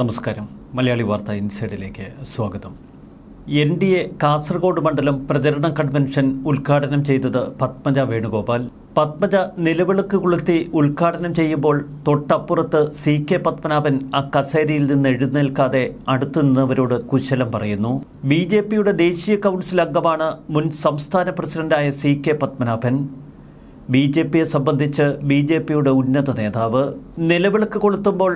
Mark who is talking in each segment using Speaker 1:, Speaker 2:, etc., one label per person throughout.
Speaker 1: നമസ്കാരം. മലയാളി വാർത്ത ഇൻസൈഡിലേക്ക് സ്വാഗതം. എൻ ഡി എ കാസർഗോഡ് മണ്ഡലം പ്രചരണ കൺവെൻഷൻ ഉദ്ഘാടനം ചെയ്തത് പത്മജ വേണുഗോപാൽ. പത്മജ നിലവിളക്ക് കൊളുത്തി ഉദ്ഘാടനം ചെയ്യുമ്പോൾ തൊട്ടപ്പുറത്ത് സി കെ പത്മനാഭൻ ആ കസേരയിൽ നിന്ന് എഴുന്നേൽക്കാതെ അടുത്തു നിന്നവരോട് കുശലം പറയുന്നു. ബി ജെ പിയുടെ ദേശീയ കൗൺസിൽ അംഗമാണ് മുൻ സംസ്ഥാന പ്രസിഡന്റായ C K Padmanabhan. B J പിയെ സംബന്ധിച്ച് ബി ജെ പിയുടെ ഉന്നത നേതാവ് നിലവിളക്ക് കൊളുത്തുമ്പോൾ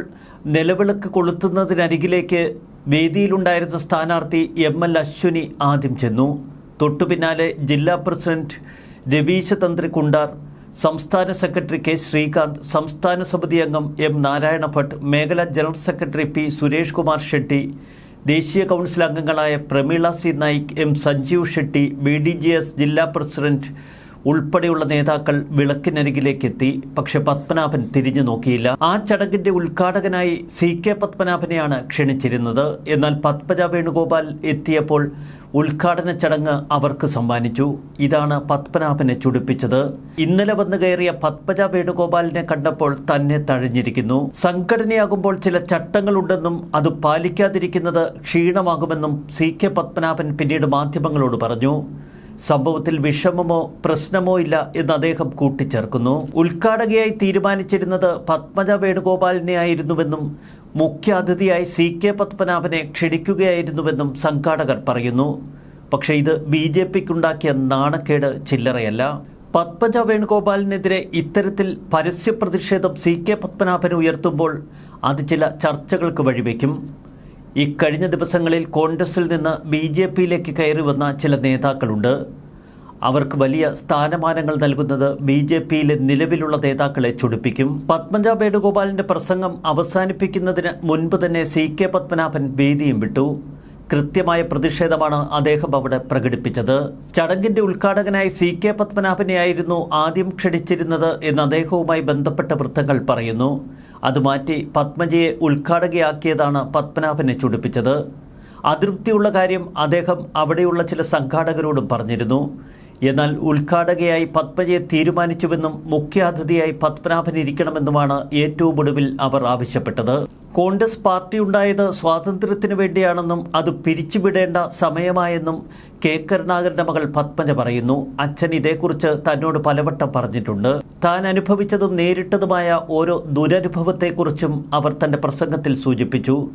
Speaker 1: നിലവിളക്ക് കൊളുത്തുന്നതിനരികിലേക്ക് വേദിയിലുണ്ടായിരുന്ന സ്ഥാനാർത്ഥി എം എൽ അശ്വിനി ആദ്യം ചെന്നു. തൊട്ടു പിന്നാലെ ജില്ലാ പ്രസിഡന്റ് രവീശ തന്ത്രി കുണ്ടാർ സംസ്ഥാന സെക്രട്ടറി കെ ശ്രീകാന്ത് സംസ്ഥാന സമിതി അംഗം എം നാരായണ ഭട്ട് മേഖലാ general secretary P Suresh Kumar Shetty ദേശീയ കൗൺസിൽ അംഗങ്ങളായ Pramila C Naik M Sanjeev Shetty B D G S ജില്ലാ പ്രസിഡന്റ് ഉൾപ്പെടെയുള്ള നേതാക്കൾ വിളക്കിനരികിലേക്ക് എത്തി പക്ഷെ പത്മനാഭൻ തിരിഞ്ഞു നോക്കിയില്ല. ആ ചടങ്ങിന്റെ ഉദ്ഘാടകനായി സി കെ പത്മനാഭനെയാണ് ക്ഷണിച്ചിരുന്നത്. എന്നാൽ പത്മജ വേണുഗോപാൽ എത്തിയപ്പോൾ ഉദ്ഘാടന ചടങ്ങ് അവർക്ക് സമ്മാനിച്ചു. ഇതാണ് പത്മനാഭനെ ചുടിപ്പിച്ചത്. ഇന്നലെ വന്നു കയറിയ പത്മജ വേണുഗോപാലിനെ കണ്ടപ്പോൾ തന്നെ തഴഞ്ഞിരിക്കുന്നു. സംഘടനയാകുമ്പോൾ ചില ചട്ടങ്ങളുണ്ടെന്നും അത് പാലിക്കാതിരിക്കുന്നത് ക്ഷീണമാകുമെന്നും സി കെ പത്മനാഭൻ പിന്നീട് മാധ്യമങ്ങളോട് പറഞ്ഞു. സംഭവത്തിൽ വിഷമമോ പ്രശ്നമോ ഇല്ല എന്ന് അദ്ദേഹം കൂട്ടിച്ചേർക്കുന്നു. ഉദ്ഘാടകയായി തീരുമാനിച്ചിരുന്നത് പത്മജ വേണുഗോപാലിനെ ആയിരുന്നുവെന്നും മുഖ്യാതിഥിയായി സി കെ പത്മനാഭനെ ക്ഷണിക്കുകയായിരുന്നുവെന്നും സംഘാടകർ പറയുന്നു. പക്ഷേ ഇത് ബി ജെ പിക്കുണ്ടാക്കിയ നാണക്കേട് ചില്ലറയല്ല. പത്മജ വേണുഗോപാലിനെതിരെ ഇത്തരത്തിൽ പരസ്യ പ്രതിഷേധം സി കെ പത്മനാഭൻ ഉയർത്തുമ്പോൾ അത് ചില ചർച്ചകൾക്ക് വഴിവെക്കും. ഇക്കഴിഞ്ഞ ദിവസങ്ങളിൽ കോൺഗ്രസിൽ നിന്ന് ബി ജെ പിയിലേക്ക് കയറി വന്ന ചില നേതാക്കളുണ്ട്. അവർക്ക് വലിയ സ്ഥാനമാനങ്ങൾ നൽകുന്നത് ബി ജെ പിയിലെ നിലവിലുള്ള നേതാക്കളെ ചൊടിപ്പിക്കും. പത്മജ വേണുഗോപാലിന്റെ പ്രസംഗം അവസാനിപ്പിക്കുന്നതിന് മുൻപ് തന്നെ സി കെ പത്മനാഭൻ വേദിയും വിട്ടു. കൃത്യമായ പ്രതിഷേധമാണ് അദ്ദേഹം അവിടെ പ്രകടിപ്പിച്ചത്. ചടങ്ങിന്റെ ഉദ്ഘാടകനായി സി കെ പത്മനാഭനെയായിരുന്നു ആദ്യം ക്ഷണിച്ചിരുന്നത് എന്ന് അദ്ദേഹവുമായി ബന്ധപ്പെട്ട വൃത്തങ്ങൾ പറയുന്നു. അത് മാറ്റി പത്മജയെ ഉദ്ഘാടകയാക്കിയതാണ് പത്മനാഭനെ ചുടിപ്പിച്ചത്. അതൃപ്തിയുള്ള കാര്യം അദ്ദേഹം അവിടെയുള്ള ചില സംഘാടകരോടും പറഞ്ഞിരുന്നു. എന്നാൽ ഉദ്ഘാടകയായി പത്മജയെ തീരുമാനിച്ചുവെന്നും മുഖ്യാതിഥിയായി പത്മനാഭൻ ഇരിക്കണമെന്നുമാണ് ഏറ്റവും ഒടുവിൽ അവർ ആവശ്യപ്പെട്ടത്. കോൺഗ്രസ് പാർട്ടി ഉണ്ടായത് സ്വാതന്ത്ര്യത്തിനു വേണ്ടിയാണെന്നും അത് പിരിച്ചുവിടേണ്ട സമയമായെന്നും കെ. കരുണാകരന്റെ മകൾ പത്മജ പറയുന്നു. അച്ഛൻ ഇതേക്കുറിച്ച് തന്നോട് പലവട്ടം പറഞ്ഞിട്ടുണ്ട്. താൻ അനുഭവിച്ചതും നേരിട്ടതുമായ ഓരോ ദുരനുഭവത്തെക്കുറിച്ചും അവർ തന്റെ പ്രസംഗത്തിൽ സൂചിപ്പിച്ചു.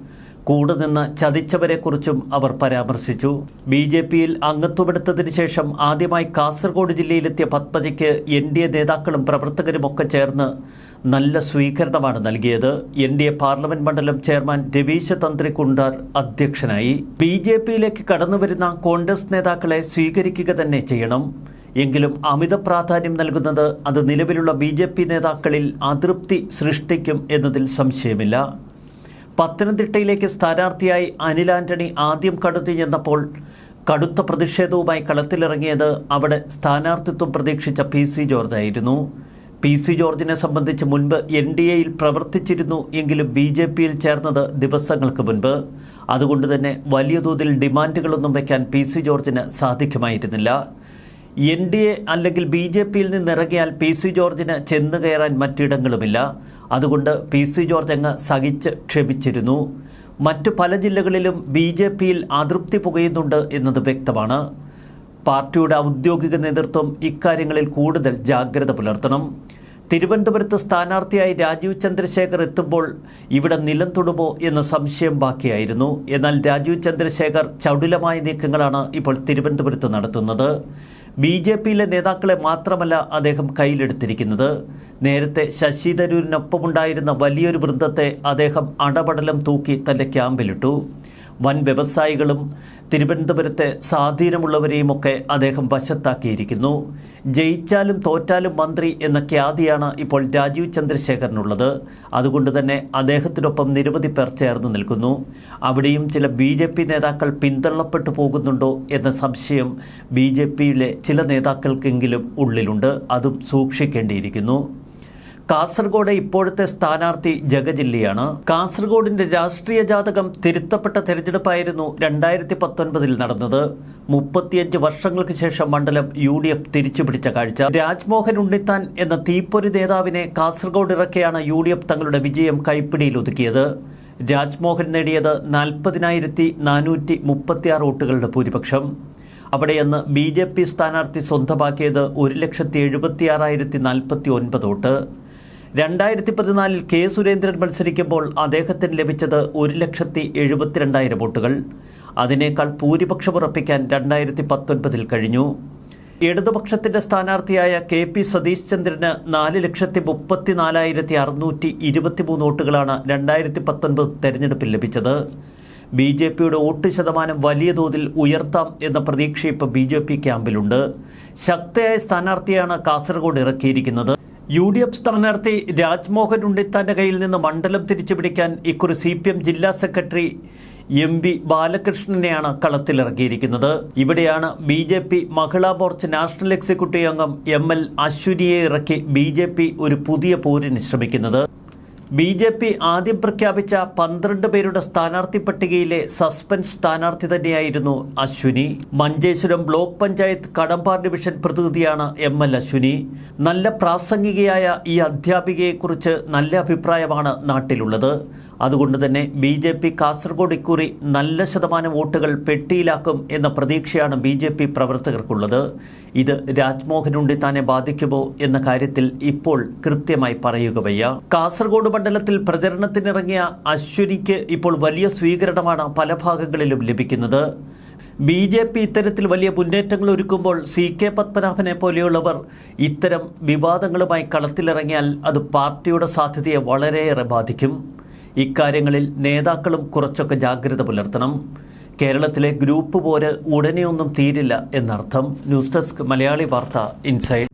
Speaker 1: കൂടെ നിന്ന് ചതിച്ചവരെക്കുറിച്ചും അവർ പരാമർശിച്ചു. ബി ജെ പിയിൽ അംഗത്വമെടുത്തതിനു ശേഷം ആദ്യമായി കാസർഗോഡ് ജില്ലയിലെത്തിയ പത്മജയ്ക്ക് എൻ ഡി എ നേതാക്കളും പ്രവർത്തകരുമൊക്കെ ചേർന്ന് നല്ല സ്വീകരണമാണ് നൽകിയത്. എൻ ഡി എ പാർലമെന്റ് മണ്ഡലം ചെയർമാൻ രവീശ തന്ത്രി കുണ്ടാർ അധ്യക്ഷനായി. ബി ജെ പിയിലേക്ക് കടന്നുവരുന്ന കോൺഗ്രസ് നേതാക്കളെ സ്വീകരിക്കുക തന്നെ ചെയ്യണം. എങ്കിലും അമിത പ്രാധാന്യം നൽകുന്നത് അത് നിലവിലുള്ള ബി നേതാക്കളിൽ അതൃപ്തി സൃഷ്ടിക്കും എന്നതിൽ സംശയമില്ല. പത്തനംതിട്ടയിലേക്ക് സ്ഥാനാർത്ഥിയായി അനിൽ ആന്റണി ആദ്യം കടത്തി ചെന്നപ്പോൾ കടുത്ത പ്രതിഷേധവുമായി കളത്തിലിറങ്ങിയത് അവിടെ സ്ഥാനാർത്ഥിത്വം പ്രതീക്ഷിച്ച പി സി ജോർജ് ആയിരുന്നു. പി സി ജോർജിനെ സംബന്ധിച്ച് മുൻപ് എൻ ഡി എയിൽ പ്രവർത്തിച്ചിരുന്നു എങ്കിലും ബി ജെ പിയിൽ ചേർന്നത് ദിവസങ്ങൾക്ക് മുൻപ്. അതുകൊണ്ട് തന്നെ വലിയ തോതിൽ ഡിമാൻഡുകളൊന്നും വയ്ക്കാൻ പി സി ജോർജിന് സാധിക്കുമായിരുന്നില്ല. എൻ ഡി എ അല്ലെങ്കിൽ ബി ജെ പിയിൽ നിന്നിറങ്ങിയാൽ പി സി ജോർജിന് ചെന്നു കയറാൻ മറ്റിടങ്ങളുമില്ല. അതുകൊണ്ട് പി സി ജോർജ് അങ്ങ് സഹിച്ച് ക്ഷമിച്ചിരുന്നു. മറ്റു പല ജില്ലകളിലും ബി ജെ പിയിൽ അതൃപ്തി പുകയുന്നുണ്ട് എന്നത് വ്യക്തമാണ്. പാർട്ടിയുടെ ഔദ്യോഗിക നേതൃത്വം ഇക്കാര്യങ്ങളിൽ കൂടുതൽ ജാഗ്രത പുലർത്തണം. തിരുവനന്തപുരത്ത് സ്ഥാനാർത്ഥിയായി രാജീവ് ചന്ദ്രശേഖർ എത്തുമ്പോൾ ഇവിടെ നിലം തൊടുമോ എന്ന സംശയം ബാക്കിയായിരുന്നു. എന്നാൽ രാജീവ് ചന്ദ്രശേഖർ ചടുലമായ നീക്കങ്ങളാണ് ഇപ്പോൾ തിരുവനന്തപുരത്ത് നടത്തുന്നത്. ബി ജെ പിയിലെ നേതാക്കളെ മാത്രമല്ല അദ്ദേഹം കയ്യിലെടുത്തിരിക്കുന്നത്. നേരത്തെ ശശി തരൂരിനൊപ്പമുണ്ടായിരുന്ന വലിയൊരു വൃന്ദത്തെ അദ്ദേഹം അടപടലം തൂക്കി തന്റെ ക്യാമ്പിലിട്ടു. വൻ വ്യവസായികളും തിരുവനന്തപുരത്തെ സ്വാധീനമുള്ളവരെയും ഒക്കെ അദ്ദേഹം വശത്താക്കിയിരിക്കുന്നു. ജയിച്ചാലും തോറ്റാലും മന്ത്രി എന്ന ഖ്യാതിയാണ് ഇപ്പോൾ രാജീവ് ചന്ദ്രശേഖരനുള്ളത്. അതുകൊണ്ട് തന്നെ അദ്ദേഹത്തിനൊപ്പം നിരവധി പേർ ചേർന്ന് നിൽക്കുന്നു. അവിടെയും ചില ബി ജെ പി നേതാക്കൾ പിന്തള്ളപ്പെട്ടു പോകുന്നുണ്ടോ എന്ന സംശയം ബി ജെ പിയിലെ ചില നേതാക്കൾക്കെങ്കിലും ഉള്ളിലുണ്ട്. അതും സൂക്ഷിക്കേണ്ടിയിരിക്കുന്നു. കാസർഗോഡ് ഇപ്പോഴത്തെ സ്ഥാനാർത്ഥി ജഗജില്ലിയാണ്. കാസർഗോഡിന്റെ രാഷ്ട്രീയ ജാതകം തിരുത്തപ്പെട്ട തെരഞ്ഞെടുപ്പായിരുന്നു രണ്ടായിരത്തി പത്തൊൻപതിൽ നടന്നത്. മുപ്പത്തിയഞ്ച് വർഷങ്ങൾക്ക് ശേഷം മണ്ഡലം യു ഡി എഫ് തിരിച്ചുപിടിച്ച കാഴ്ച. രാജ്മോഹൻ ഉണ്ണിത്താൻ എന്ന തീപ്പൊരി നേതാവിനെ കാസർഗോഡ് ഇറക്കിയാണ് യു ഡി എഫ് തങ്ങളുടെ വിജയം കൈപ്പിടിയിൽ ഒതുക്കിയത്. രാജ്മോഹൻ നേടിയത് നാൽപ്പതിനായിരത്തി നാനൂറ്റി മുപ്പത്തിയാറ് വോട്ടുകളുടെ ഭൂരിപക്ഷം. അവിടെയെന്ന് ബി ജെ പി സ്ഥാനാർത്ഥി സ്വന്തമാക്കിയത് ഒരു ലക്ഷത്തി എഴുപത്തിയാറായിരത്തി നാൽപ്പത്തി ഒൻപത് വോട്ട്. രണ്ടായിരത്തി പതിനാലിൽ കെ സുരേന്ദ്രൻ മത്സരിക്കുമ്പോൾ അദ്ദേഹത്തിന് ലഭിച്ചത് ഒരു ലക്ഷത്തി എഴുപത്തിരണ്ടായിരം വോട്ടുകൾ. അതിനേക്കാൾ ഭൂരിപക്ഷം ഉറപ്പിക്കാൻ രണ്ടായിരത്തി പത്തൊൻപതിൽ കഴിഞ്ഞു. ഇടതുപക്ഷത്തിന്റെ സ്ഥാനാർത്ഥിയായ കെ പി സതീഷ് ചന്ദ്രന് നാല് ലക്ഷത്തി മുപ്പത്തിനാലായിരത്തി അറുന്നൂറ്റി ഇരുപത്തിമൂന്ന് വോട്ടുകളാണ് രണ്ടായിരത്തി പത്തൊൻപത് തെരഞ്ഞെടുപ്പിൽ ലഭിച്ചത്. ബി ജെ പിയുടെ വോട്ട് ശതമാനം വലിയ തോതിൽ ഉയർത്താം എന്ന പ്രതീക്ഷ ഇപ്പോൾ ബി ജെ പി ക്യാമ്പിലുണ്ട്. ശക്തയായ സ്ഥാനാർത്ഥിയാണ് കാസർഗോഡ് ഇറക്കിയിരിക്കുന്നത്. യു ഡി എഫ് സ്ഥാനാർത്ഥി രാജ്മോഹൻ ഉണ്ണിത്താന്റെ കയ്യിൽ നിന്ന് മണ്ഡലം തിരിച്ചുപിടിക്കാൻ. ഇക്കുറി സി പി എം ജില്ലാ സെക്രട്ടറി എം വി ബാലകൃഷ്ണനെയാണ് കളത്തിലിറക്കിയിരിക്കുന്നത്. ഇവിടെയാണ് B J P Mahila Morcha national executive അംഗം എം എൽ അശ്വിനിയെ ഇറക്കി ബി ജെ പി ഒരു പുതിയ പോരിന് ശ്രമിക്കുന്നത്. ബി ജെ പി ആദ്യം പ്രഖ്യാപിച്ച പന്ത്രണ്ട് പേരുടെ സ്ഥാനാർത്ഥി പട്ടികയിലെ സസ്പെൻസ് സ്ഥാനാർത്ഥി തന്നെയായിരുന്നു അശ്വിനി. മഞ്ചേശ്വരം ബ്ലോക്ക് പഞ്ചായത്ത് കടമ്പാർ ഡിവിഷൻ പ്രതിനിധിയാണ് എം എൽ അശ്വിനി. നല്ല പ്രാസംഗികയായ ഈ അധ്യാപികയെക്കുറിച്ച് നല്ല അഭിപ്രായമാണ് നാട്ടിലുള്ളത്. അതുകൊണ്ട് തന്നെ ബി ജെ പി കാസർഗോഡ് ഇക്കുറി നല്ല ശതമാനം വോട്ടുകൾ പെട്ടിയിലാക്കും എന്ന പ്രതീക്ഷയാണ് ബി ജെ പി പ്രവർത്തകർക്കുള്ളത്. ഇത് രാജ്മോഹൻ ഉണ്ണിത്താനെ ബാധിക്കുമോ എന്ന കാര്യത്തിൽ ഇപ്പോൾ കൃത്യമായി പറയുക വയ്യ കാസർഗോഡ് മണ്ഡലത്തിൽ പ്രചരണത്തിനിറങ്ങിയ അശ്വിനിക്ക് ഇപ്പോൾ വലിയ സ്വീകരണമാണ് പല ഭാഗങ്ങളിലും ലഭിക്കുന്നത്. ബി ജെ പി ഇത്തരത്തിൽ വലിയ മുന്നേറ്റങ്ങൾ ഒരുക്കുമ്പോൾ സി കെ പത്മനാഭനെ പോലെയുള്ളവർ ഇത്തരം വിവാദങ്ങളുമായി കളത്തിലിറങ്ങിയാൽ അത് പാർട്ടിയുടെ സാധ്യതയെ വളരെയേറെ ബാധിക്കും. ഇക്കാര്യങ്ങളിൽ നേതാക്കളും കുറച്ചൊക്കെ ജാഗ്രത പുലർത്തണം. കേരളത്തിലെ ഗ്രൂപ്പ് പോര് ഉടനെയൊന്നും തീരില്ല എന്നർത്ഥം. ന്യൂസ് ഡെസ്ക് മലയാളി വാർത്ത ഇൻസൈഡ്.